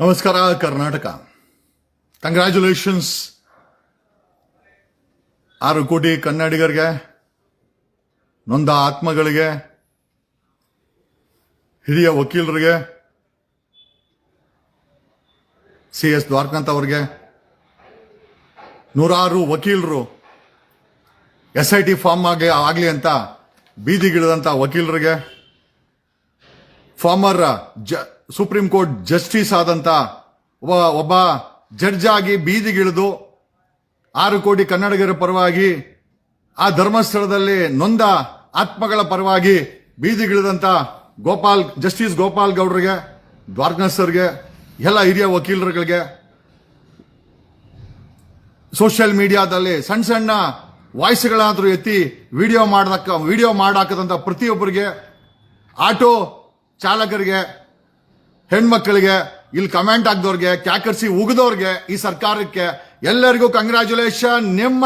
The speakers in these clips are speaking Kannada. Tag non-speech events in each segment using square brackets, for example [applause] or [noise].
ನಮಸ್ಕಾರ, ಕರ್ನಾಟಕ. ಕಂಗ್ರ್ಯಾಚುಲೇಷನ್ಸ್ ಆರು ಕೋಟಿ ಕನ್ನಡಿಗರಿಗೆ, ನೊಂದ ಆತ್ಮಗಳಿಗೆ, ಹಿರಿಯ ವಕೀಲರಿಗೆ, ಸಿ ಎಸ್ ದ್ವಾರಕಾಂತ್ ಅವರಿಗೆ, ನೂರಾರು ವಕೀಲರು ಎಸ್ ಐ ಟಿ ಫಾರ್ಮ್ ಆಗಿ ಆಗಲಿ ಅಂತ ಬೀದಿಗಿಳಿದಂಥ ವಕೀಲರಿಗೆ, ಫಾರ್ಮರ್ ಜ ಸುಪ್ರೀಂ ಕೋರ್ಟ್ ಜಸ್ಟಿಸ್ ಆದಂತ ಒಬ್ಬ ಒಬ್ಬ ಜಡ್ಜ್ ಆಗಿ ಬೀದಿಗಿಳಿದು ಆರು ಕೋಟಿ ಕನ್ನಡಿಗರ ಪರವಾಗಿ ಆ ಧರ್ಮಸ್ಥಳದಲ್ಲಿ ನೊಂದ ಆತ್ಮಗಳ ಪರವಾಗಿ ಬೀದಿಗಿಳಿದಂತ ಗೋಪಾಲ್, ಜಸ್ಟಿಸ್ ಗೋಪಾಲ್ ಗೌಡ್ರಿಗೆ, ದ್ವಾರಕನಾಥ್ ಸರ್ಗೆ, ಎಲ್ಲ ಹಿರಿಯ ವಕೀಲರುಗಳಿಗೆ ಸೋಷಿಯಲ್ ಮೀಡಿಯಾದಲ್ಲಿ ಸಣ್ಣ ಸಣ್ಣ ವಾಯ್ಸ್ಗಳಾದರೂ ಎತ್ತಿ ವಿಡಿಯೋ ಮಾಡಿದಕ್ಕ ವಿಡಿಯೋ ಮಾಡಾಕದಂತ ಪ್ರತಿಯೊಬ್ಬರಿಗೆ, ಆಟೋ ಚಾಲಕರಿಗೆ ಹೆಣ್ಮಕ್ಳಿಗೆ, ಇಲ್ಲಿ ಕಮೆಂಟ್ ಆಗದವ್ರಿಗೆ ಕ್ಯಾಕರ್ಸಿ ಉಗಿದವ್ರಿಗೆ ಈ ಸರ್ಕಾರಕ್ಕೆ ಎಲ್ಲರಿಗೂ ಕಂಗ್ರ್ಯಾಚುಲೇಷನ್ ನಿಮ್ಮ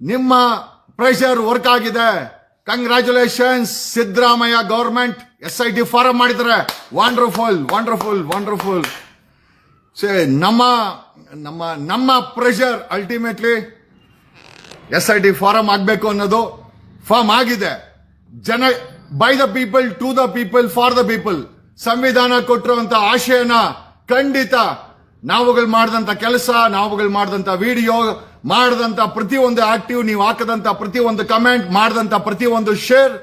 ನಿಮ್ಮ ಪ್ರೆಷರ್ ವರ್ಕ್ ಆಗಿದೆ. Congratulation Siddaramaiah government S I T form ಮಾಡಿದ್ದಾರೆ. ವಂಡರ್ಫುಲ್ ವಂಡರ್ಫುಲ್ ವಂಡರ್ಫುಲ್ ಸೇ ನಮ್ಮ ನಮ್ಮ ನಮ್ಮ pressure ultimately S I T form ಆಗಬೇಕು ಅನ್ನೋದು ಫಾರ್ಮ್ ಆಗಿದೆ. ಜನ by the people to the people for the people ಸಂವಿಧಾನ ಕೊಟ್ಟಿರುವಂತ ಆಶಯನ ಖಂಡಿತ ನಾವುಗಳು ಮಾಡಿದಂತ ಕೆಲಸ, ನಾವುಗಳು ಮಾಡಿದಂತ ವಿಡಿಯೋ, ಮಾಡಿದಂತ ಪ್ರತಿಯೊಂದು ಆಕ್ಟಿವ್, ನೀವು ಹಾಕದಂತ ಪ್ರತಿಯೊಂದು ಕಮೆಂಟ್, ಮಾಡಿದಂತ ಪ್ರತಿಯೊಂದು ಶೇರ್,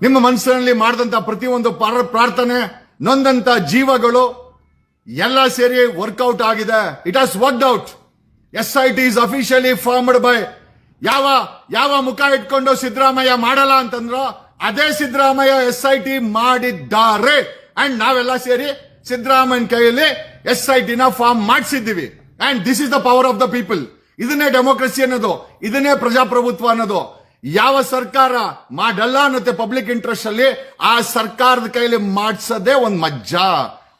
ನಿಮ್ಮ ಮನಸ್ಸಿನಲ್ಲಿ ಮಾಡಿದಂತ ಪ್ರತಿಯೊಂದು ಪ್ರಾರ್ಥನೆ, ನೊಂದಂತ ಜೀವಗಳು ಎಲ್ಲ ಸೇರಿ ವರ್ಕೌಟ್ ಆಗಿದೆ. It has worked out S I T is officially formed by ಯಾವ ಯಾವ ಮುಖ ಇಟ್ಕೊಂಡು ಸಿದ್ದರಾಮಯ್ಯ ಮಾಡಲ್ಲ ಅಂತಂದ್ರು ಅದೇ ಸಿದ್ದರಾಮಯ್ಯ ಎಸ್ ಐ ಟಿ ಮಾಡಿದ್ದಾರೆ. ಅಂಡ್ ನಾವೆಲ್ಲ ಸೇರಿ ಸಿದ್ದರಾಮಯ್ಯನ ಕೈಯಲ್ಲಿ ಎಸ್ ಐ ಟಿನ form ಮಾಡಿಸಿದ್ದೀವಿ. And this is the power of the people ಇದನ್ನೇ ಡೆಮೋಕ್ರಸಿ ಅನ್ನೋದು, ಇದನ್ನೇ ಪ್ರಜಾಪ್ರಭುತ್ವ ಅನ್ನೋದು. ಯಾವ ಸರ್ಕಾರ ಮಾಡಲ್ಲ ಅನ್ನತ್ತೆ ಪಬ್ಲಿಕ್ ಇಂಟ್ರೆಸ್ಟ್ ಅಲ್ಲಿ ಆ ಸರ್ಕಾರದ ಕೈಲಿ ಮಾಡಿಸೋದೆ ಒಂದ್ ಮಜ್ಜ,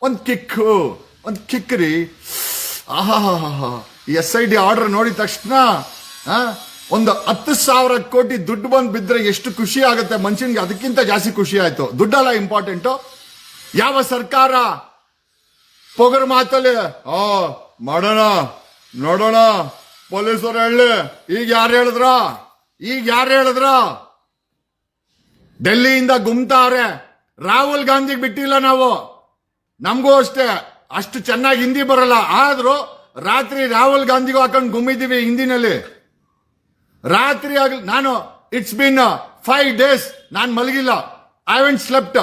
ಒಂದ್ ಕಿಕ್ಕು ಒಂದ್ ಕಿಕ್ ರೀ. ಆಹಾ ಎಸ್ ಐ ಡಿ ಆರ್ಡರ್ ನೋಡಿದ ತಕ್ಷಣ ಒಂದು ಹತ್ತು ಸಾವಿರ ಕೋಟಿ ದುಡ್ಡು ಬಂದು ಬಿದ್ದರೆ ಎಷ್ಟು ಖುಷಿ ಆಗುತ್ತೆ ಮನುಷ್ಯನಿಗೆ? ಅದಕ್ಕಿಂತ ಜಾಸ್ತಿ ಖುಷಿ ಆಯಿತು. ದುಡ್ಡಲ್ಲ ಇಂಪಾರ್ಟೆಂಟು ಯಾವ ಸರ್ಕಾರ ಪೊಗರು ಮಾತಲ್ಲಿ, ಆ, ಮಾಡೋಣ, ನೋಡೋಣ, ಪೊಲೀಸರು ಹೇಳಿ, ಈಗ ಯಾರು ಹೇಳಿದ್ರ? ಈಗ ಯಾರು ಹೇಳಿದ್ರ? ಡೆಲ್ಲಿಯಿಂದ ಗುಮ್ತಾವ್ರೆ ರಾಹುಲ್ ಗಾಂಧಿಗೆ ಬಿಟ್ಟಿಲ್ಲ ನಾವು. ನಮಗೂ ಅಷ್ಟೇ. ಅಷ್ಟು ಚೆನ್ನಾಗಿ ಹಿಂದಿ ಬರಲ್ಲ. ಆದ್ರೂ ರಾತ್ರಿ ರಾಹುಲ್ ಗಾಂಧಿಗೂ ಹಾಕೊಂಡು ಗುಮ್ಮಿದ್ದೀವಿ ಹಿಂದಿನಲ್ಲಿ. ರಾತ್ರಿ ಆಗಲಿ ನಾನು ಇಟ್ಸ್ ಬಿನ್ ಫೈವ್ ಡೇಸ್ ನಾನು ಮಲಗಿಲ್ಲ. ಐ ವೆಂಟ್ ಸ್ಲೆಪ್ಟ್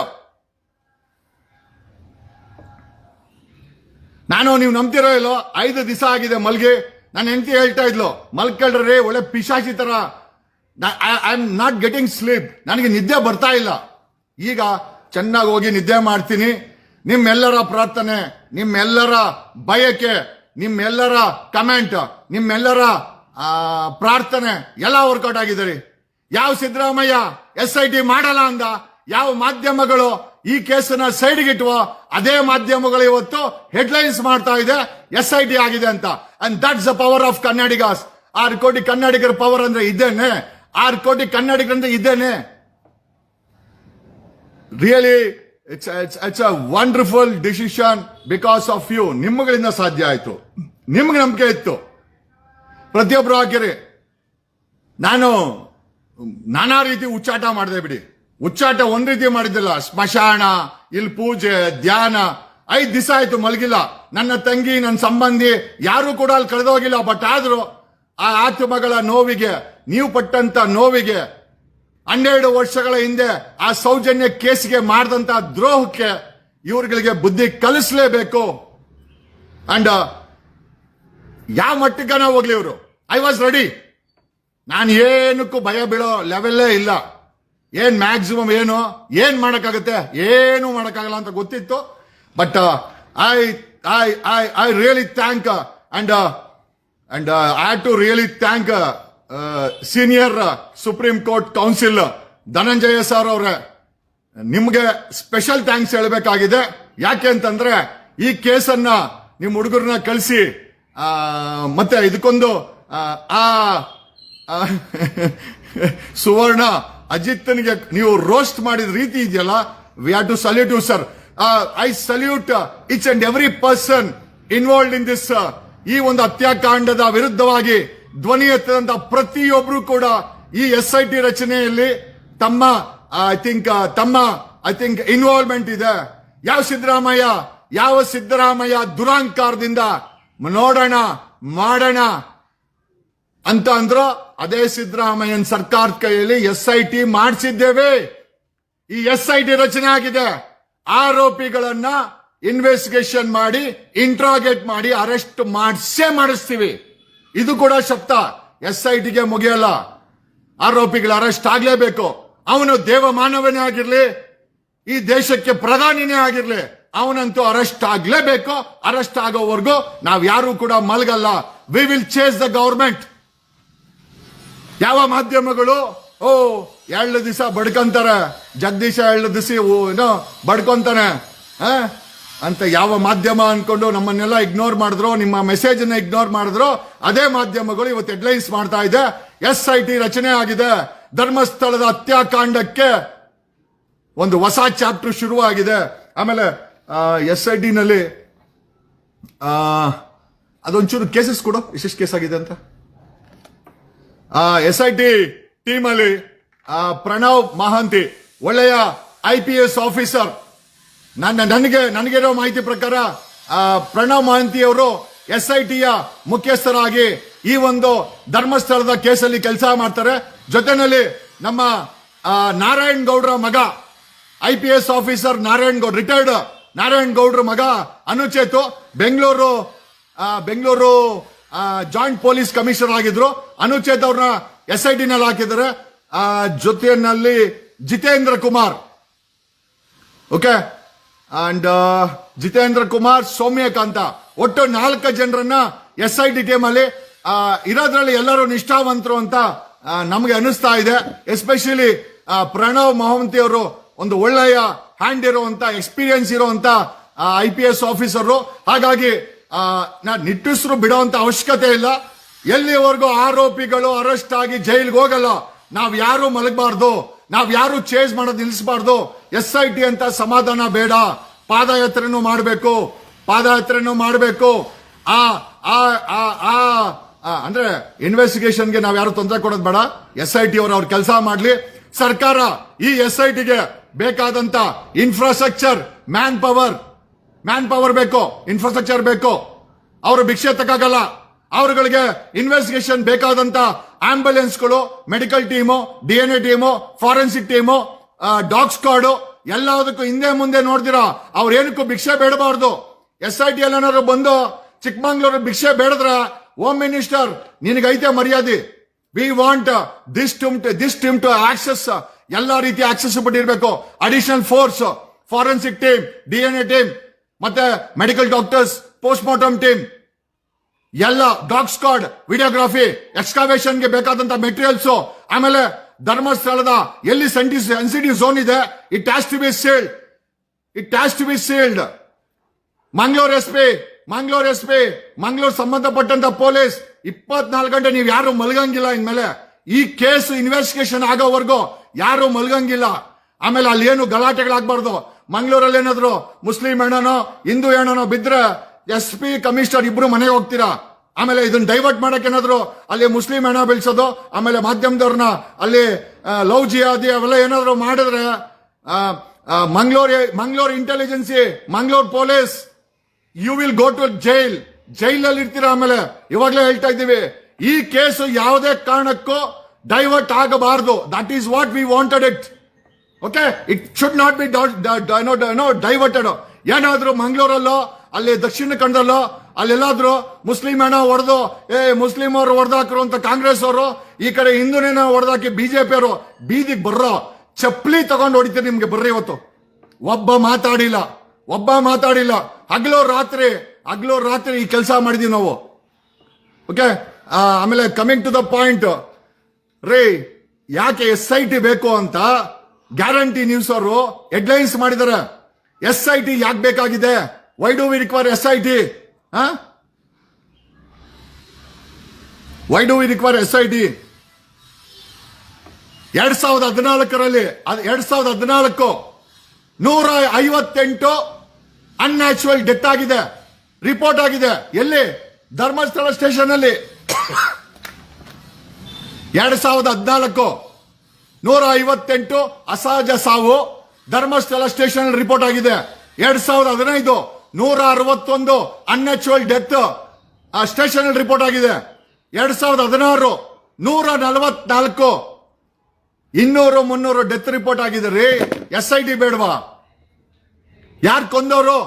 ನಾನು, ನೀವು ನಂಬ್ತಿರೋ ಇಲ್ಲೋ, ಐದು ದಿವಸ ಆಗಿದೆ ಮಲ್ಗೆ. ನಾನು ಹೆಂಡತಿ ಹೇಳ್ತಾ ಇದ್ಲು, ಮಲ್ಕಳ್ರೆ ಒಳ್ಳೆ ಪಿಶಾಚಿ ತರ. I am not getting sleep ನನಗೆ ನಿದ್ದೆ ಬರ್ತಾ ಇಲ್ಲ. ಈಗ ಚೆನ್ನಾಗಿ ಹೋಗಿ ನಿದ್ದೆ ಮಾಡ್ತೀನಿ. ನಿಮ್ಮೆಲ್ಲರ ಪ್ರಾರ್ಥನೆ, ನಿಮ್ಮೆಲ್ಲರ ಬಯಕೆ, ನಿಮ್ಮೆಲ್ಲರ ಕಮೆಂಟ್ ನಿಮ್ಮೆಲ್ಲರ ಪ್ರಾರ್ಥನೆ ಎಲ್ಲ ವರ್ಕೌಟ್ ಆಗಿದೆ ರೀ ಯಾವ ಸಿದ್ದರಾಮಯ್ಯ ಎಸ್ ಐ ಟಿ ಮಾಡಲ್ಲ ಅಂದ, ಯಾವ ಮಾಧ್ಯಮಗಳು ಈ ಕೇಸನ್ನ ಸೈಡ್ಗೆ ಇಟ್ವೋ, ಅದೇ ಮಾಧ್ಯಮಗಳು ಇವತ್ತು ಹೆಡ್ಲೈನ್ಸ್ ಮಾಡ್ತಾ ಇದೆ, ಎಸ್ ಐ ಟಿ ಆಗಿದೆ ಅಂತ. And that's the power of Kannadigas ಆರು ಕೋಟಿ ಕನ್ನಡಿಗರ ಪವರ್ ಅಂದ್ರೆ ಇದ್ದೇನೆ ಆರು ಕೋಟಿ ಕನ್ನಡಿಗರಂದ್ರೆ ಇದ್ದೇನೆ really it's it's it's a wonderful decision because of you ನಿಮ್ಮಗಳಿಂದ ಸಾಧ್ಯ ಆಯ್ತು. ನಿಮ್ಗೆ ನಂಬಿಕೆ ಇತ್ತು. ಪ್ರತಿಯೊಬ್ರು ಹಾಕಿರಿ. ನಾನು, ನಾನಾ ರೀತಿ ಉಚ್ಚಾಟ ಮಾಡಿದೆ ಬಿಡಿ. ಉಚ್ಚಾಟ ಒಂದ್ ರೀತಿ ಮಾಡಿದ್ದಿಲ್ಲ. ಸ್ಮಶಾನ ಇಲ್ಲಿ ಪೂಜೆ, ಧ್ಯಾನ, ಐದ್ ದಿವಸ ಆಯ್ತು ಮಲಗಿಲ್ಲ. ನನ್ನ ತಂಗಿ ನನ್ನ ಸಂಬಂಧಿ, ಯಾರು ಕೂಡ ಅಲ್ಲಿ ಕಳೆದೋಗಿಲ್ಲ. ಬಟ್ ಆದ್ರೂ ಆ ಆತ್ಮಗಳ ನೋವಿಗೆ, ನೀವು ಪಟ್ಟಂತ ನೋವಿಗೆ, ಹನ್ನೆರಡು ವರ್ಷಗಳ ಹಿಂದೆ ಆ ಸೌಜನ್ಯ ಕೇಸ್ಗೆ ಮಾಡಿದಂತ ದ್ರೋಹಕ್ಕೆ ಇವ್ರಗಳಿಗೆ ಬುದ್ಧಿ ಕಲಿಸ್ಲೇಬೇಕು. ಅಂಡ್ ಯಾವ ಮಟ್ಟಿಗೆ ನಾವು ಹೋಗ್ಲಿ ಇವರು? ಐ ವಾಸ್ ರೆಡಿ ನಾನು ಏನಕ್ಕೂ ಭಯ ಬೀಳೋ ಲೆವೆಲ್ಲೇ ಇಲ್ಲ. ಏನ್ ಮ್ಯಾಕ್ಸಿಮಮ್ ಏನು? ಏನ್ ಮಾಡಕ್ಕಾಗತ್ತೆ? ಏನು ಮಾಡಕ್ಕಾಗಲ್ಲ ಅಂತ ಗೊತ್ತಿತ್ತು. But I I I I really thank and and I to really thank senior supreme court counsel Dhananjaya sir ಅವರೇ. ನಿಮ್ಗೆ ಸ್ಪೆಷಲ್ ಥ್ಯಾಂಕ್ಸ್ ಹೇಳಬೇಕಾಗಿದೆ. ಯಾಕೆ ಅಂತಂದ್ರೆ ಈ ಕೇಸನ್ನ ನಿಮ್ಮ ಹುಡುಗರನ್ನ ಕಳಿಸಿ ಮತ್ತೆ ಇದಕ್ಕೊಂದು ಆ, [laughs] ಸುವರ್ಣ ಅಜಿತ್ನಿಗೆ ನೀವು ರೋಸ್ಟ್ ಮಾಡಿದ ರೀತಿ ಇದೆಯಲ್ಲ? We have to salute you sir I salute each and every person involve in this ಈ ಒಂದು ಹತ್ಯಾಕಾಂಡದ ವಿರುದ್ಧವಾಗಿ ಧ್ವನಿ ಎತ್ತದಂತ ಪ್ರತಿಯೊಬ್ರು ಕೂಡ ಈ ಎಸ್ ಐ ಟಿ ರಚನೆಯಲ್ಲಿ ತಮ್ಮ ಐ ಥಿಂಕ್ ತಮ್ಮ ಐ ಥಿಂಕ್ ಇನ್ವಾಲ್ವ್ಮೆಂಟ್ ಇದೆ. ಯಾವ ಸಿದ್ದರಾಮಯ್ಯ ಯಾವ ಸಿದ್ದರಾಮಯ್ಯ ದುರಾಂಕಾರದಿಂದ ನೋಡೋಣ ಮಾಡೋಣ ಅಂತ ಅಂದ್ರು ಅದೇ ಸಿದ್ದರಾಮಯ್ಯನ್ ಸರ್ಕಾರದ ಕೈಯಲ್ಲಿ ಎಸ್ ಐ ಟಿ ಮಾಡಿಸಿದ್ದೇವೆ. ಈ ಎಸ್ ಐ ಟಿ ರಚನೆ ಆಗಿದೆ. ಆರೋಪಿಗಳನ್ನ ಇನ್ವೆಸ್ಟಿಗೇಷನ್ ಮಾಡಿ ಇಂಟ್ರಾಗೇಟ್ ಮಾಡಿ ಅರೆಸ್ಟ್ ಮಾಡಿಸೇ ಮಾಡಿಸ್ತೀವಿ. ಇದು ಕೂಡ ಶಬ್ದ. ಎಸ್ ಐ ಟಿಗೆ ಮುಗಿಯಲ್ಲ. ಆರೋಪಿಗಳು ಅರೆಸ್ಟ್ ಆಗ್ಲೇಬೇಕು. ಅವನು ದೇವ ಮಾನವನೇ ಆಗಿರ್ಲಿ, ಈ ದೇಶಕ್ಕೆ ಪ್ರಧಾನಿನೇ ಆಗಿರ್ಲಿ, ಅವನಂತೂ ಅರೆಸ್ಟ್ ಆಗ್ಲೇಬೇಕು. ಅರೆಸ್ಟ್ ಆಗೋವರೆಗೂ ನಾವ್ ಯಾರು ಕೂಡ ಮಲಗಲ್ಲ. We will chase the government ಯಾವ ಮಾಧ್ಯಮಗಳು? ಓ ಎರಡು ದಿವಸ ಬಡ್ಕೊಂತಾರ. ಜಗದೀಶ ಎರಡು ದಿವಸ ಏನೋ ಬಡ್ಕೊಂತಾನೆ? ಅಂತ ಯಾವ ಮಾಧ್ಯಮ ಅನ್ಕೊಂಡು ನಮ್ಮನ್ನೆಲ್ಲ ಇಗ್ನೋರ್ ಮಾಡಿದ್ರು ನಿಮ್ಮ ಮೆಸೇಜ್ ಅನ್ನ ಇಗ್ನೋರ್ ಮಾಡಿದ್ರು ಅದೇ ಮಾಧ್ಯಮಗಳು ಇವತ್ತು ಹೆಡ್ಲೈನ್ಸ್ ಮಾಡ್ತಾ ಇದೆ. ಎಸ್ ಐ ಟಿ ರಚನೆ ಆಗಿದೆ. ಧರ್ಮಸ್ಥಳದ ಹತ್ಯಾಕಾಂಡಕ್ಕೆ ಒಂದು ಹೊಸ ಚಾಪ್ಟರ್ ಶುರುವಾಗಿದೆ. ಆಮೇಲೆ ಎಸ್ ಐ ನಲ್ಲಿ ಆ, ಅದೊಂಚೂರು ಕೇಸಸ್ ಕೊಡು. ಎಷ್ಟೆಷ್ಟು ಕೇಸ್ ಆಗಿದೆ ಅಂತ? ಎಸ್ ಐ ಟಿ ಟೀಮ್ ಅಲ್ಲಿ ಪ್ರಣವ್ ಮಹಾಂತಿ, ಒಳ್ಳೆಯ ಐ ಪಿ ಎಸ್ ಆಫೀಸರ್ ನನ್ನ, ನನಗೆ ನನಗಿರೋ ಮಾಹಿತಿ ಪ್ರಕಾರ ಪ್ರಣವ್ ಮಹಾಂತಿ ಅವರು ಎಸ್ ಐ ಟಿಯ ಮುಖ್ಯಸ್ಥರಾಗಿ ಈ ಒಂದು ಧರ್ಮಸ್ಥಳದ ಕೇಸಲ್ಲಿ ಕೆಲಸ ಮಾಡ್ತಾರೆ. ಜೊತೆನಲ್ಲಿ ನಮ್ಮ ನಾರಾಯಣ್ ಗೌಡ್ರ ಮಗ I P S officer Narayan Gowd retired Narayan ಗೌಡ್ರ ಮಗ Anucheth, Bengaluru Bengaluru joint police commissioner ಆಗಿದ್ರು. ಅನುಚೇತ್ ಅವ್ರನ್ನ ಎಸ್ ಐ ಟಿ ನಲ್ಲಿ ಹಾಕಿದ್ದಾರೆ. ಜೊತೆಯಲ್ಲಿ ಜಿತೇಂದ್ರ ಕುಮಾರ್. ಓಕೆ? ಅಂಡ್ ಜಿತೇಂದ್ರ ಕುಮಾರ್, ಸೌಮ್ಯಕಾಂತ. ಒಟ್ಟು ನಾಲ್ಕು ಜನರನ್ನ ಎಸ್ ಐ ಟಿ ಟೀಮ್ ಅಲ್ಲಿ ಇರೋದ್ರಲ್ಲಿ ಎಲ್ಲರೂ ನಿಷ್ಠಾವಂತರು ಅಂತ ನಮಗೆ ಅನಿಸ್ತಾ ಇದೆ. ಎಸ್ಪೆಷಲಿ ಪ್ರಣವ್ ಮಹಂತಿ ಅವರು ಒಂದು ಒಳ್ಳೆಯ ಹ್ಯಾಂಡ್ ಇರುವಂತ ಎಕ್ಸ್ಪೀರಿಯನ್ಸ್ ಇರುವಂತ ಐ ಪಿ ಎಸ್ ಆಫೀಸರು ಹಾಗಾಗಿ ನಾ ನಿಟ್ಟುಸಿರು ಬಿಡುವಂತ ಅವಶ್ಯಕತೆ ಇಲ್ಲ. ಎಲ್ಲಿವರೆಗೂ ಆರೋಪಿಗಳು ಅರೆಸ್ಟ್ ಆಗಿ ಜೈಲ್ಗೆ ಹೋಗಲ್ಲ. ನಾವ್ ಯಾರು ಮಲಗಬಾರ್ದು. ನಾವ್ ಯಾರು ಚೇಂಜ್ ಮಾಡೋದು ನಿಲ್ಲಿಸಬಾರ್ದು ಎಸ್ ಐ ಟಿ ಅಂತ ಸಮಾಧಾನ ಬೇಡ. ಪಾದಯಾತ್ರೆನೂ ಮಾಡಬೇಕು. ಪಾದಯಾತ್ರೆನೂ ಮಾಡಬೇಕು. ಆ ಆ ಅಂದ್ರೆ ಇನ್ವೆಸ್ಟಿಗೇಷನ್ಗೆ ನಾವ್ ಯಾರು ತೊಂದರೆ ಕೊಡೋದು ಬೇಡ. ಎಸ್ ಐ ಟಿ ಅವರು ಅವ್ರ ಕೆಲಸ ಮಾಡ್ಲಿ. ಸರ್ಕಾರ ಈ ಎಸ್ ಐ ಟಿಗೆ ಬೇಕಾದಂತ infrastructure man power man power ಬೇಕು ಇನ್ಫ್ರಾಸ್ಟ್ರಕ್ಚರ್ ಬೇಕು. ಅವರು ಭಿಕ್ಷೆ ತಕ್ಕಾಗಲ್ಲ ಅವರುಗಳಿಗೆ ಇನ್ವೆಸ್ಟಿಗೇಷನ್ ಬೇಕಾದಂತ ಆಂಬ್ಯುಲೆನ್ಸ್ಗಳು medical team D N A team forensic team dog squad ಎಲ್ಲದಕ್ಕೂ ಹಿಂದೆ ಮುಂದೆ ನೋಡ್ತೀರಾ ಅವ್ರು ಏನಕ್ಕೂ ಭಿಕ್ಷೆ ಬೇಡಬಾರ್ದು. ಎಸ್ ಐ ಟಿ ಎಲ್ ಏನಾದ್ರು ಬಂದು ಚಿಕ್ಕಮಂಗ್ಳೂರು ಭಿಕ್ಷೆ ಬೇಡದ್ರ ಹೋಮ್ ಮಿನಿಸ್ಟರ್ ನಿನಗೈತೆ ಮರ್ಯಾದೆ. We want this to this team to access ಎಲ್ಲ ರೀತಿಯ ಆಕ್ಸೆಸಿಬಿಲಿಟಿ ಇರಬೇಕು. Additional force forensic team D N A team ಮತ್ತೆ medical doctors post mortem team ಎಲ್ಲ ಡಾಗ್ ಸ್ಕಾಡ್ ವಿಡಿಯೋಗ್ರಾಫಿ ಎಕ್ಸ್ಕಾವೇಷನ್ಗೆ ಬೇಕಾದಂತ ಮೆಟೀರಿಯಲ್ಸ್ ಆಮೇಲೆ ಧರ್ಮಸ್ಥಳದ ಎಲ್ಲಿ ಸೆನ್ಸಿಟಿವ್ ಝೋನ್ ಇದೆ it has to be sealed it has to be sealed Mangaluru S P Mangaluru S P Mangaluru ಸಂಬಂಧಪಟ್ಟಂತ ಪೊಲೀಸ್ ಇಪ್ಪತ್ನಾಲ್ಕು ಗಂಟೆ ನೀವು ಯಾರು ಮಲಗಂಗಿಲ್ಲ ಇನ್ಮೇಲೆ. ಈ ಕೇಸ್ ಇನ್ವೆಸ್ಟಿಗೇಷನ್ ಆಗೋವರೆಗೂ ಯಾರು ಮಲಗಂಗಿಲ್ಲ. ಆಮೇಲೆ ಅಲ್ಲಿ ಏನು ಗಲಾಟೆಗಳಾಗಬಾರ್ದು. ಮಂಗಳೂರಲ್ಲಿ ಏನಾದ್ರು ಮುಸ್ಲಿಂ ಹೆಣ್ಣನೋ ಹಿಂದೂ ಹೆಣ್ಣನೋ ಬಿದ್ರೆ ಎಸ್ ಪಿ, ಕಮಿಷನರ್ ಇಬ್ರು ಮನೆಗೆ ಹೋಗ್ತೀರಾ? ಆಮೇಲೆ ಇದನ್ನ ಡೈವರ್ಟ್ ಮಾಡಕ್ಕೆ ಏನಾದ್ರು ಅಲ್ಲಿ ಮುಸ್ಲಿಂ ಹೆಣ ಬೆಳೆಸೋದು, ಆಮೇಲೆ ಮಾಧ್ಯಮದವ್ರನ್ನ ಅಲ್ಲಿ ಲವ್ ಜಿಯಾದಿ ಅವೆಲ್ಲ ಏನಾದ್ರು ಮಾಡಿದ್ರೆ Mangaluru Mangaluru intelligency Mangaluru police you will go to jail ಜೈಲಲ್ಲಿ ಇರ್ತೀರಾ ಆಮೇಲೆ? ಇವಾಗಲೇ ಹೇಳ್ತಾ ಇದ್ದೀವಿ. ಈ ಕೇಸು ಯಾವುದೇ ಕಾರಣಕ್ಕೂ ಡೈವರ್ಟ್ ಆಗಬಾರದು. That is what we wanted it okay it should not be diverted ಏನಾದ್ರೂ ಮಂಗಳೂರಲ್ಲೋ, ಅಲ್ಲಿ ದಕ್ಷಿಣ ಕನ್ನಡದಲ್ಲೋ, ಅಲ್ಲೆಲ್ಲಾದ್ರೂ ಮುಸ್ಲಿಂ ಏನೋ ಹೊಡೆದು ಏ ಮುಸ್ಲಿಂ ಅವರು ಹೊಡೆದಾಕ್ರು ಅಂತ ಕಾಂಗ್ರೆಸ್ ಅವರು ಈ ಕಡೆ ಹಿಂದೂನೇನ ಹೊಡೆದಾಕಿ ಬಿಜೆಪಿ ಅವರು ಬೀದಿಗೆ ಬರ್ರೋ, ಚಪ್ಪಲಿ ತಗೊಂಡು ಹೊಡಿತೀರಿ ನಿಮ್ಗೆ ಬರ್ರಿ ಇವತ್ತು. ಒಬ್ಬ ಮಾತಾಡಿಲ್ಲ ಒಬ್ಬ ಮಾತಾಡಿಲ್ಲ. ಹಗ್ಲೋ ರಾತ್ರಿ ಹಗ್ಲೋ ರಾತ್ರಿ ಈ ಕೆಲಸ ಮಾಡಿದೀವಿ ನಾವು. ಓಕೆ ಆಮೇಲೆ ಕಮಿಂಗ್ ಟು ದ ಪಾಯಿಂಟ್ ರೇ, ಯಾಕೆ ಎಸ್ ಐ ಟಿ ಬೇಕು ಅಂತ? ಗ್ಯಾರಂಟಿ ನ್ಯೂಸ್ ಅವರು ಹೆಡ್ಲೈನ್ಸ್ ಮಾಡಿದ್ದಾರೆ ಎಸ್ ಐ ಟಿ ಯಾಕೆ ಬೇಕಾಗಿದೆ? Why do we require S I T why do we require S I T ಎರಡ್ ಸಾವಿರದ ಹದಿನಾಲ್ಕರಲ್ಲಿ ಎರಡ್ ಸಾವಿರದ ಹದಿನಾಲ್ಕು, ನೂರ ಐವತ್ತೆಂಟು ಅನ್ಯಾಚುರಲ್ ಡೆತ್ ಆಗಿದೆ. ರಿಪೋರ್ಟ್ ಆಗಿದೆ. ಎಲ್ಲಿ? ಧರ್ಮಸ್ಥಳ ಸ್ಟೇಷನ್ ಅಲ್ಲಿ. ಎರಡ್ ಸಾವಿರದ ಹದಿನಾಲ್ಕು ನೂರ ಐವತ್ತೆಂಟು ಅಸಹಜ ಸಾವು. ಧರ್ಮಸ್ಥಳ ಸ್ಟೇಷನ್ ರಿಪೋರ್ಟ್ ಆಗಿದೆ. ಎರಡ್ ಸಾವಿರದ ಹದಿನೈದು ನೂರ ಅರವತ್ತೊಂದು ಅನ್ಯಾಚುರಲ್ ಡೆತ್ ಆ ಸ್ಟೇಷನ್ ರಿಪೋರ್ಟ್ ಆಗಿದೆ. ಎರಡ್ ಸಾವಿರದ ಹದಿನಾರು ನೂರ ನಲವತ್ನಾಲ್ಕು ಇನ್ನೂರು ಮುನ್ನೂರು ಡೆತ್ ರಿಪೋರ್ಟ್ ಆಗಿದೆ ರೀ. ಎಸ್ ಐ ಟಿ ಬೇಡವಾ? ಯಾರು ಕೊಂದವರು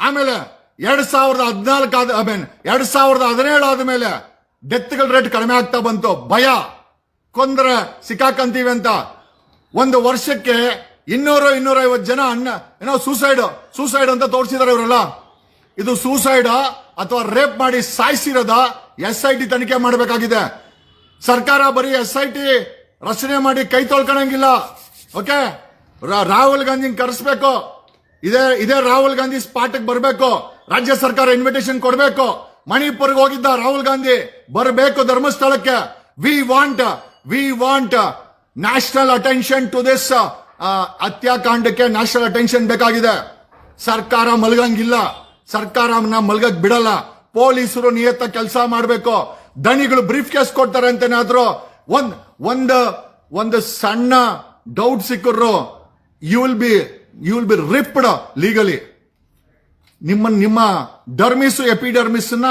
ಆಮೇಲೆ ಎರಡ್ ಸಾವಿರದ ಹದಿನಾಲ್ಕು ಐ ಮೀನ್ ಎರಡ್ ಸಾವಿರದ ಹದಿನೇಳು ಆದ್ಮೇಲೆ ಡೆತ್ಗಳ ರೇಟ್ ಕಡಿಮೆ ಆಗ್ತಾ ಬಂತು. ಭಯ. ಕೊಂದ್ರೆ ಸಿಕ್ಕಾಕಂತೀವಿ ಅಂತ. ಒಂದು ವರ್ಷಕ್ಕೆ ಇನ್ನೂರು ಇನ್ನೂರ ಐವತ್ತು ಜನ ಅನ್ನ, ಏನೋ ಸೂಸೈಡ್ ಸೂಸೈಡ್ ಅಂತ ತೋರಿಸಿದಾರೆ ಇವರೆಲ್ಲ. ಇದು ಸೂಸೈಡ್ ಅಥವಾ ರೇಪ್ ಮಾಡಿ ಸಾಯಿಸಿರೋದ ಎಸ್ ಐ ಟಿ ತನಿಖೆ ಮಾಡಬೇಕಾಗಿದೆ. ಸರ್ಕಾರ ಬರೀ ಎಸ್ ಐ ಟಿ ರಚನೆ ಮಾಡಿ ಕೈ ತೊಳ್ಕೊಳಂಗಿಲ್ಲ ಓಕೆ? ರಾಹುಲ್ ಗಾಂಧಿ ಕರೆಸ್ಬೇಕು. ಇದೇ ಇದೇ ರಾಹುಲ್ ಗಾಂಧಿ ಸ್ಪಾಟ್ಗೆ ಬರಬೇಕು. ರಾಜ್ಯ ಸರ್ಕಾರ ಇನ್ವಿಟೇಷನ್ ಕೊಡಬೇಕು. ಮಣಿಪುರ್ಗೆ ಹೋಗಿದ್ದ ರಾಹುಲ್ ಗಾಂಧಿ ಬರಬೇಕು ಧರ್ಮಸ್ಥಳಕ್ಕೆ. We want we want national attention to this ಹತ್ಯಾಕಾಂಡಕ್ಕೆ national attention ಬೇಕಾಗಿದೆ. ಸರ್ಕಾರ ಮಲಗಂಗಿಲ್ಲ. ಸರ್ಕಾರನ ಮಲ್ಗಕ್ ಬಿಡಲ್ಲ. ಪೊಲೀಸರು ನಿಯತ್ತ ಕೆಲಸ ಮಾಡಬೇಕು. ದಣಿಗಳು ಬ್ರೀಫ್ ಕೇಸ್ ಕೊಡ್ತಾರೆ ಅಂತೇನಾದ್ರು ಒಂದ್, ಒಂದು ಒಂದು ಸಣ್ಣ ಡೌಟ್ ಸಿಕ್ಕರು you will be you will be ripped legally ನಿಮ್ಮ ನಿಮ್ಮ ಡರ್ಮಿಸ್ ಎಪಿಡರ್ಮಿಸ್ನ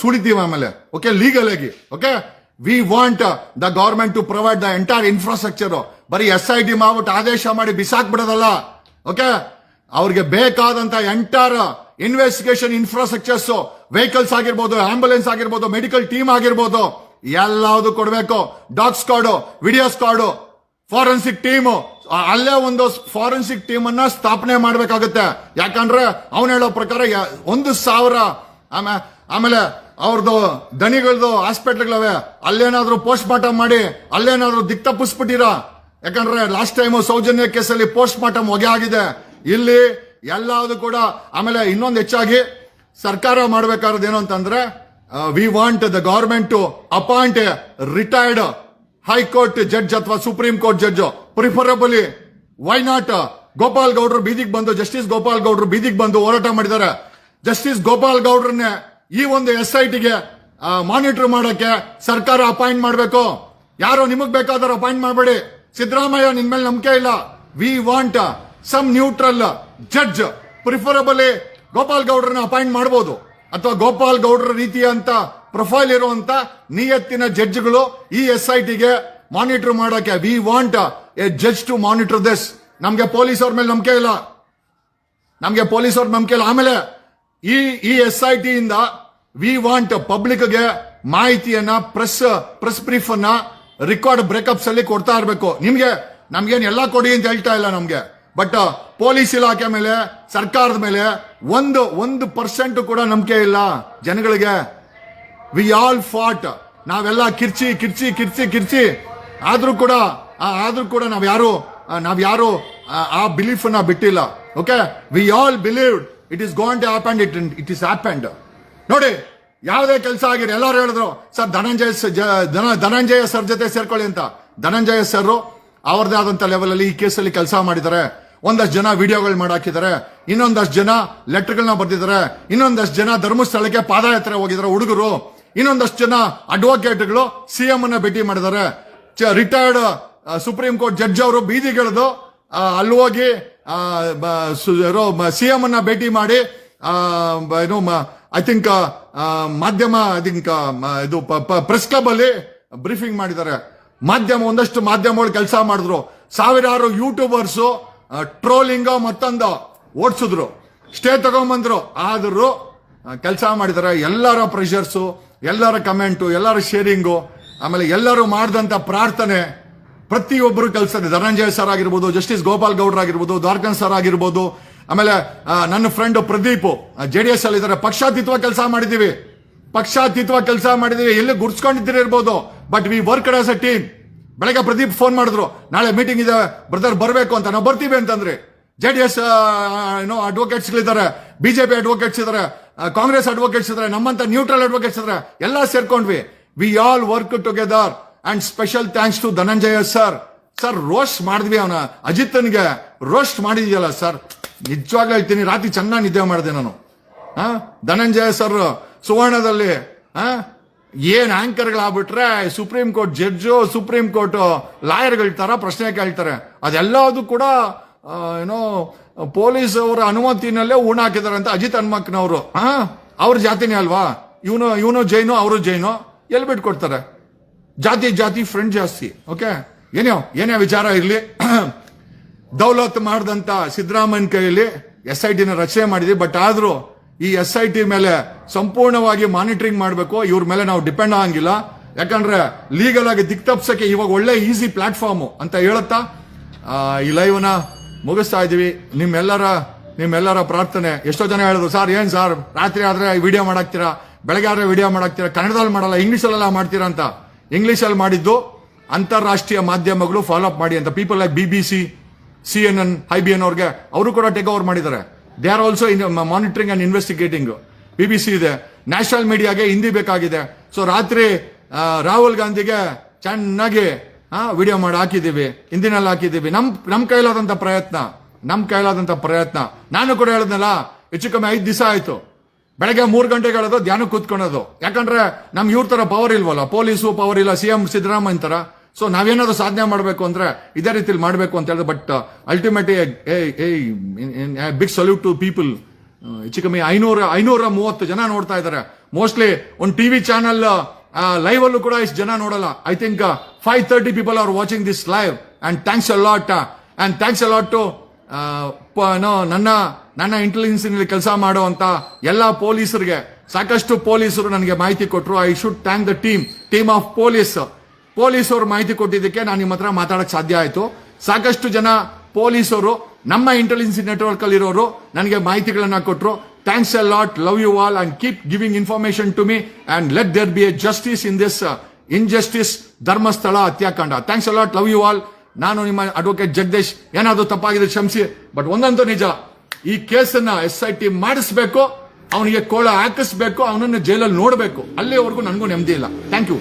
ಸುಡಿತೀವಿ ಆಮೇಲೆ. ಓಕೆ ಲೀಗಲ್ ಆಗಿ. Okay we want the government to provide the entire infrastructure ಬರೀ ಎಸ್ ಐ ಟಿ ಮಾಡ್ಬಿಟ್ಟು ಆದೇಶ ಮಾಡಿ ಬಿಸಾಕ್ ಬಿಡೋದಲ್ಲ ಓಕೆ ಅವ್ರಿಗೆ ಬೇಕಾದಂತ ಎಂಟೈರ್ ಇನ್ವೆಸ್ಟಿಗೇಷನ್ ಇನ್ಫ್ರಾಸ್ಟ್ರಕ್ಚರ್ಸ್ ವೆಹಿಕಲ್ಸ್ ಆಗಿರ್ಬೋದು ಆಂಬುಲೆನ್ಸ್ ಆಗಿರ್ಬೋದು ಮೆಡಿಕಲ್ ಟೀಮ್ ಆಗಿರ್ಬೋದು, ಎಲ್ಲಾವುದು ಕೊಡಬೇಕು. Dog card video card forensic team ಅಲ್ಲೇ ಒಂದು ಫಾರೆನ್ಸಿಕ್ ಟೀಮ್ ಅನ್ನ ಸ್ಥಾಪನೆ ಮಾಡಬೇಕಾಗುತ್ತೆ. ಯಾಕಂದ್ರೆ ಅವನು ಹೇಳೋ ಪ್ರಕಾರ ಒಂದು ಸಾವಿರ, ಆಮೇ- ಆಮೇಲೆ ಅವ್ರದ್ದು ದನಿಗಳದ್ದು ಹಾಸ್ಪಿಟ್ಲ್ಗಳವೆ. ಅಲ್ಲೇನಾದ್ರೂ ಪೋಸ್ಟ್ ಮಾರ್ಟಮ್ ಮಾಡಿ, ಅಲ್ಲೇನಾದ್ರೂ ದಿಕ್ ತಪ್ಪಿಸ್ಬಿಟ್ಟಿರಾ? ಯಾಕಂದ್ರೆ ಲಾಸ್ಟ್ ಟೈಮ್ ಸೌಜನ್ಯ ಕೇಸಲ್ಲಿ ಪೋಸ್ಟ್ ಮಾರ್ಟಮ್ ಹೊಗೆ ಆಗಿದೆ. ಇಲ್ಲಿ ಎಲ್ಲಾವುದು ಕೂಡ ಆಮೇಲೆ ಇನ್ನೊಂದು ಹೆಚ್ಚಾಗಿ ಸರ್ಕಾರ ಮಾಡಬೇಕಾದ್ರೆ ಏನು ಅಂತಂದ್ರೆ we want the government to appoint retired high court judge ಅಥವಾ supreme court judge preferably why not Gopal ಗೌಡ್ರು ಬೀದಿಗೆ ಬಂದು ಜಸ್ಟಿಸ್ ಗೋಪಾಲ್ ಗೌಡ್ರು ಬೀದಿಗೆ ಬಂದು ಹೋರಾಟ ಮಾಡಿದ್ದಾರೆ. ಜಸ್ಟಿಸ್ ಗೋಪಾಲ್ ಗೌಡ್ರನ್ನೇ ಈ ಒಂದು ಎಸ್ ಐ ಟಿಗೆ ಮಾನಿಟರ್ ಮಾಡಕ್ಕೆ ಸರ್ಕಾರ ಅಪಾಯಿಂಟ್ ಮಾಡಬೇಕು. ಯಾರೋ ನಿಮಗ್ ಬೇಕಾದ್ರೆ ಅಪಾಯಿಂಟ್ ಮಾಡಬೇಡಿ. ಸಿದ್ದರಾಮಯ್ಯ ನಿನ್ ಮೇಲೆ ನಂಬಿಕೆ ಇಲ್ಲ. We want some neutral judge preferably Gopal ಗೌಡ್ರನ್ನ appoint ಮಾಡಬಹುದು ಅಥವಾ ಗೋಪಾಲ್ ಗೌಡ್ರ ರೀತಿಯಂತ ಪ್ರೊಫೈಲ್ ಇರುವಂತ ನಿಯತ್ತಿನ ಜಡ್ಜ್ಗಳು ಈ ಎಸ್ ಐ ಟಿಗೆ ಮಾನಿಟರ್ ಮಾಡಕ್ಕೆ. We want a judge to monitor this ನಮ್ಗೆ ಪೊಲೀಸ್ ಅವ್ರ ಮೇಲೆ ನಂಬಿಕೆ ಇಲ್ಲ. ನಮ್ಗೆ ಪೊಲೀಸ್ ಅವ್ರ ನಂಬಿಕೆ ಇಲ್ಲ. ಆಮೇಲೆ ಈ ಈ ಎಸ್ ಐ ಟಿ ಇಂದ ವಿ ವಾಂಟ್ ಪಬ್ಲಿಕ್ಗೆ ಮಾಹಿತಿಯನ್ನ ಪ್ರೆಸ್ ಪ್ರೆಸ್ ಬ್ರೀಫ್ ಅನ್ನ ರೆಕಾರ್ಡ್ ಬ್ರೇಕಪ್ಸ್ ಅಲ್ಲಿ ಕೊಡ್ತಾ ಇರಬೇಕು. ನಿಮ್ಗೆ ನಮ್ಗೇನ್ ಎಲ್ಲ ಕೊಡಿ ಅಂತ ಹೇಳ್ತಾ ಇಲ್ಲ ನಮ್ಗೆ. ಬಟ್ ಪೊಲೀಸ್ ಇಲಾಖೆ ಮೇಲೆ ಸರ್ಕಾರದ ಮೇಲೆ ಒಂದು ಒಂದು ಪರ್ಸೆಂಟ್ ಕೂಡ ನಂಬಿಕೆ ಇಲ್ಲ ಜನಗಳಿಗೆ. ವಿ ಆಲ್ ಫಾಟ್ ನಾವೆಲ್ಲ ಕಿರ್ಚಿ ಕಿರ್ಚಿ ಕಿರ್ಚಿ ಕಿರ್ಚಿ. ಆದ್ರೂ ಕೂಡ ಆದ್ರೂ ಕೂಡ ನಾವ್ ಯಾರು ನಾವ್ ಯಾರು ಆ, ಬಿಲೀಫ್ ಬಿಟ್ಟಿಲ್ಲ. Okay we all believe it is gone to happen it it is and ನೋಡಿ, ಯಾವುದೇ ಕೆಲಸ ಆಗಿರಿ ಎಲ್ಲರೂ ಹೇಳಿದ್ರು, ಸರ್, ಧನಂಜಯ ಸ- ಧನ- ಧನಂಜಯ ಸರ್ ಜೊತೆ ಸೇರ್ಕೊಳ್ಳಿ ಅಂತ. ಧನಂಜಯ ಸರ್ ಅವ್ರದೇ ಆದಂತ ಲೆವೆಲ್ ಅಲ್ಲಿ ಈ ಕೇಸಲ್ಲಿ ಕೆಲಸ ಮಾಡಿದ್ದಾರೆ. ಒಂದಷ್ಟು ಜನ ವಿಡಿಯೋಗಳು ಮಾಡಾಕಿದ್ದಾರೆ. ಇನ್ನೊಂದಷ್ಟು ಜನ ಲೆಟರ್ಗಳನ್ನ ಬರೆದಿದ್ದಾರೆ. ಇನ್ನೊಂದಷ್ಟು ಜನ ಧರ್ಮಸ್ಥಳಕ್ಕೆ ಪಾದಯಾತ್ರೆ ಹೋಗಿದ್ದಾರೆ ಹುಡುಗರು. ಇನ್ನೊಂದಷ್ಟು ಜನ ಅಡ್ವೊಕೇಟ್ಗಳು ಸಿಎಂ ಅನ್ನ ಭೇಟಿ ಮಾಡಿದ್ದಾರೆ. ರಿಟೈರ್ಡ್ ಸುಪ್ರೀಂ ಕೋರ್ಟ್ ಜಡ್ಜ್ ಅವರು ಬೀದಿಗಿಳಿದು ಅಲ್ಲಿ ಹೋಗಿ ಸಿಎಂ ಅನ್ನ ಭೇಟಿ ಮಾಡಿ ಏನು ಐ ಥಿಂಕ್ ಮಾಧ್ಯಮ ಐ ಥಿಂಕ್ ಇದು ಪ್ರೆಸ್ ಕ್ಲಬ್ ಅಲ್ಲಿ ಬ್ರೀಫಿಂಗ್ ಮಾಡಿದ್ದಾರೆ. ಮಾಧ್ಯಮ, ಒಂದಷ್ಟು ಮಾಧ್ಯಮಗಳು ಕೆಲಸ ಮಾಡಿದ್ರು. ಸಾವಿರಾರು ಯೂಟ್ಯೂಬರ್ಸ್ ಟ್ರೋಲಿಂಗ್ ಮತ್ತೊಂದು ಓಡಿಸಿದ್ರು. ಸ್ಟೇ ತಗೊಂಬಂದ್ರು. ಆದರೂ ಕೆಲಸ ಮಾಡಿದ್ದಾರೆ. ಎಲ್ಲರ ಪ್ರೆಷರ್ಸು ಎಲ್ಲರ ಕಮೆಂಟು ಎಲ್ಲರ ಶೇರಿಂಗು ಆಮೇಲೆ ಎಲ್ಲರೂ ಮಾಡಿದಂಥ ಪ್ರಾರ್ಥನೆ ಪ್ರತಿಯೊಬ್ಬರು ಕೆಲಸದ. ಧನಂಜಯ ಸರ್ ಆಗಿರ್ಬೋದು ಜಸ್ಟಿಸ್ ಗೋಪಾಲ್ ಗೌಡ್ರ ಆಗಿರ್ಬೋದು ದ್ವಾರಕನ್ ಸರ್ ಆಗಿರ್ಬೋದು, ಆಮೇಲೆ ನನ್ನ friend Pradeep J D S ಅಲ್ಲಿ ಇದ್ದಾರೆ ಪಕ್ಷಾತೀತವ ಕೆಲಸ ಮಾಡಿದೀವಿ ಪಕ್ಷಾತೀತವ ಕೆಲಸ ಮಾಡಿದೀವಿ ಎಲ್ಲಿ ಗುರ್ಸ್ಕೊಂಡಿದ್ದೀರಿ ಇರ್ಬೋದು. But we work as a team ಬೆಳಗ್ಗೆ ಪ್ರದೀಪ್ ಫೋನ್ ಮಾಡಿದ್ರು. ನಾಳೆ ಮೀಟಿಂಗ್ ಇದೆ. ಬ್ರದರ್ ಬರಬೇಕು ಅಂತ. ನಾವು ಬರ್ತೀವಿ ಅಂತಂದ್ರೆ. ಜೆ ಡಿ ಎಸ್ ಏನೋ ಅಡ್ವೊಕೇಟ್ಸ್ ಇದ್ದಾರೆ ಬಿಜೆಪಿ ಅಡ್ವೊಕೇಟ್ಸ್ ಇದ್ದಾರೆ ಕಾಂಗ್ರೆಸ್ ಅಡ್ವೊಕೇಟ್ಸ್ ಇದ್ದಾರೆ ನಮ್ಮಂತ ನ್ಯೂಟ್ರಲ್ ಅಡ್ವೊಕೇಟ್ಸ್ ಇದ್ದಾರೆ ಎಲ್ಲ ಸೇರ್ಕೊಂಡ್ವಿ. We all work together and special thanks to Dhananjaya sir sir roast ಮಾಡಿದ್ವಿ ಅವನ. ಅಜಿತ್ನಿಗೆ ರೋಸ್ಟ್ ಮಾಡಿದ್ಯಲ್ಲ ಸರ್ ನಿಜವಾಗ್ಲೂ ಹೇಳ್ತೀನಿ, ರಾತ್ರಿ ಚೆನ್ನಾಗಿ ನಿದ್ದೆ ಮಾಡಿದೆ ನಾನು. ಹಾ? ಧನಂಜಯ ಸರ್ ಸುವರ್ಣದಲ್ಲಿ, ಹಾ? ಏನ್ ಆಂಕರ್ಗಳಾಗ್ಬಿಟ್ರೆ supreme court judge supreme court ಲಾಯರ್ಗಳ ತರ ಪ್ರಶ್ನೆ ಕೇಳ್ತಾರೆ. ಅದೆಲ್ಲದು ಕೂಡ ಏನೋ, ಪೊಲೀಸ್ ಅವರ ಅನುಮತಿನಲ್ಲೇ ಊಣ ಹಾಕಿದ್ದಾರೆ ಅಂತ ಅಜಿತ್ ಹನುಮಕ್ನವರು. ಹಾ? ಅವ್ರ ಜಾತಿನೇ ಅಲ್ವಾ? ಇವನು ಇವನು ಜೈನು, ಅವರು ಜೈನು. ಎಲ್ಲಿ ಬಿಟ್ಕೊಡ್ತಾರೆ ಜಾತಿ ಜಾತಿ ಫ್ರೆಂಡ್ ಜಾಸ್ತಿ ಓಕೆ ಏನೋ, ಏನೇ ವಿಚಾರ ಇರಲಿ, [clears throat] ದೌಲತ್ ಮಾಡಿದಂತ ಸಿದ್ದರಾಮಯ್ಯನ ಕೈಯಲ್ಲಿ ಎಸ್ ಐ ಟಿನ ರಚನೆ ಮಾಡಿದ್ವಿ ಬಟ್ ಆದ್ರೂ ಈ ಎಸ್ ಐ ಟಿ ಮೇಲೆ ಸಂಪೂರ್ಣವಾಗಿ ಮಾನಿಟರಿಂಗ್ ಮಾಡಬೇಕು, ಇವ್ರ ಮೇಲೆ ನಾವು ಡಿಪೆಂಡ್ ಆಗಂಗಿಲ್ಲ. ಯಾಕಂದ್ರೆ ಲೀಗಲ್ ಆಗಿ ದಿಕ್ ತಪ್ಸಕ್ಕೆ ಇವಾಗ ಒಳ್ಳೆ ಈಸಿ ಪ್ಲಾಟ್ಫಾರ್ಮ್ ಅಂತ ಹೇಳುತ್ತಾ ಈ ಲೈವ್ನ ಮುಗಿಸ್ತಾ ಇದೀವಿ ನಿಮ್ಮೆಲ್ಲರ ನಿಮ್ಮೆಲ್ಲರ ಪ್ರಾರ್ಥನೆ. ಎಷ್ಟೋ ಜನ ಹೇಳಿದ್ರು, ಸರ್, ಏನ್ ಸರ್? ರಾತ್ರಿ ಆದ್ರೆ ವಿಡಿಯೋ ಮಾಡಾಕ್ತೀರಾ? ಬೆಳಗ್ಗೆ ಆದ್ರೆ ವಿಡಿಯೋ ಮಾಡಾಕ್ತೀರಾ? ಕನ್ನಡದಲ್ಲಿ ಮಾಡಲ್ಲ ಇಂಗ್ಲೀಷಲ್ಲೆಲ್ಲ ಮಾಡ್ತೀರಾ? ಅಂತ. ಇಂಗ್ಲಿಷಲ್ಲಿ ಮಾಡಿದ್ದು ಅಂತಾರಾಷ್ಟ್ರೀಯ ಮಾಧ್ಯಮಗಳು ಫಾಲೋ ಅಪ್ ಮಾಡಿ ಅಂತ. People like B B C C N N I B N ಅವ್ರಿಗೆ ಅವರು ಕೂಡ ಟೇಕ್ ಓವರ್ ಮಾಡಿದ್ದಾರೆ. They are also in monitoring and investigating B B C ಇದೆ. ನ್ಯಾಷನಲ್ ಮೀಡಿಯಾಗೆ ಹಿಂದಿ ಬೇಕಾಗಿದೆ. ಸೊ ರಾತ್ರಿ ರಾಹುಲ್ ಗಾಂಧಿಗೆ ಚೆನ್ನಾಗಿ ವಿಡಿಯೋ ಮಾಡಿ ಹಾಕಿದ್ದೀವಿ. ಹಿಂದಿನಲ್ಲಿ ಹಾಕಿದ್ದೀವಿ. ನಮ್ಮ ನಮ್ಮ ಕೈಲಾದಂತ ಪ್ರಯತ್ನ. ನಮ್ಮ ಕೈಲಾದಂತ ಪ್ರಯತ್ನ. ನಾನು ಕೂಡ ಹೇಳಿದ್ನಲ್ಲ, ಹೆಚ್ಚು ಕಮ್ಮಿ ಐದು ದಿವಸ ಆಯ್ತು. ಬೆಳಗ್ಗೆ ಮೂರು ಗಂಟೆಗೆ ಹೇಳೋದು ಧ್ಯಾನ ಕೂತ್ಕೊಳ್ಳೋದು ಯಾಕಂದ್ರೆ ನಮ್ ಇವ್ರ ತರ ಪವರ್ ಇಲ್ವಲ್ಲ? ಪೊಲೀಸು ಪವರ್ ಇಲ್ಲ ಸಿಎಂ ಸಿದ್ದರಾಮಯ್ಯ ತರ. ಸೊ ನಾವೇನಾದ್ರು ಸಾಧನೆ ಮಾಡಬೇಕು ಅಂದ್ರೆ ಇದೇ ರೀತಿಲಿ ಮಾಡಬೇಕು ಅಂತ ಹೇಳಿದ್ರೆ but ultimate big salute to people ಹೆಚ್ಚು ಕಮ್ಮಿ ಐನೂರ ಐನೂರ ಮೂವತ್ತು ಜನ ನೋಡ್ತಾ ಇದ್ದಾರೆ. ಮೋಸ್ಟ್ಲಿ ಒಂದು ಟಿವಿ ಚಾನಲ್ ಲೈವ್ ಅಲ್ಲೂ ಕೂಡ ಇಷ್ಟು ಜನ ನೋಡಲ್ಲ. I think five thirty people are watching this live and thanks a lot and thanks a lot to ನನ್ನ ನನ್ನ ಇಂಟೆಲಿಜೆನ್ಸ್ನಲ್ಲಿ ಕೆಲಸ ಮಾಡುವಂತ ಎಲ್ಲ ಪೊಲೀಸರಿಗೆ, ಸಾಕಷ್ಟು ಪೊಲೀಸರು ನನಗೆ ಮಾಹಿತಿ ಕೊಟ್ಟರು I should thank the team team of police ಪೊಲೀಸರು ಮಾಹಿತಿ ಕೊಟ್ಟಿದ್ದಕ್ಕೆ ನಾನು ನಿಮ್ಮ ಹತ್ರ ಮಾತಾಡಕ್ಕೆ ಸಾಧ್ಯ ಆಯ್ತು. ಸಾಕಷ್ಟು ಜನ ಪೊಲೀಸರು ನಮ್ಮ ಇಂಟೆಲಿಜೆನ್ಸ್ ನೆಟ್ವರ್ಕ್ ಅಲ್ಲಿ ಇರೋರು ನನಗೆ ಮಾಹಿತಿಗಳನ್ನ ಕೊಟ್ಟರು thanks a lot love you all and keep giving information to me and let there be a justice in this injustice Dharmasthala, ಹತ್ಯಾಕಾಂಡ. Thanks a lot love you all ನಾನು ನಿಮ್ಮ ಅಡ್ವೊಕೇಟ್ ಜಗದೀಶ್. ಏನಾದರೂ ತಪ್ಪಾಗಿದೆ, ಕ್ಷಮಿಸಿ. ಬಟ್ ಒಂದಂತೂ ನಿಜ ಈ ಕೇಸನ್ನ ಎಸ್ ಐ ಟಿ ಮಾಡಿಸ್ಬೇಕು, ಅವನಿಗೆ ಕೋಳ ಹಾಕಿಸ್ಬೇಕು, ಅವನನ್ನು ಜೈಲಲ್ಲಿ ನೋಡಬೇಕು. ಅಲ್ಲಿವರೆಗೂ ನನಗೂ ನೆಮ್ಮದಿ ಇಲ್ಲ. Thank you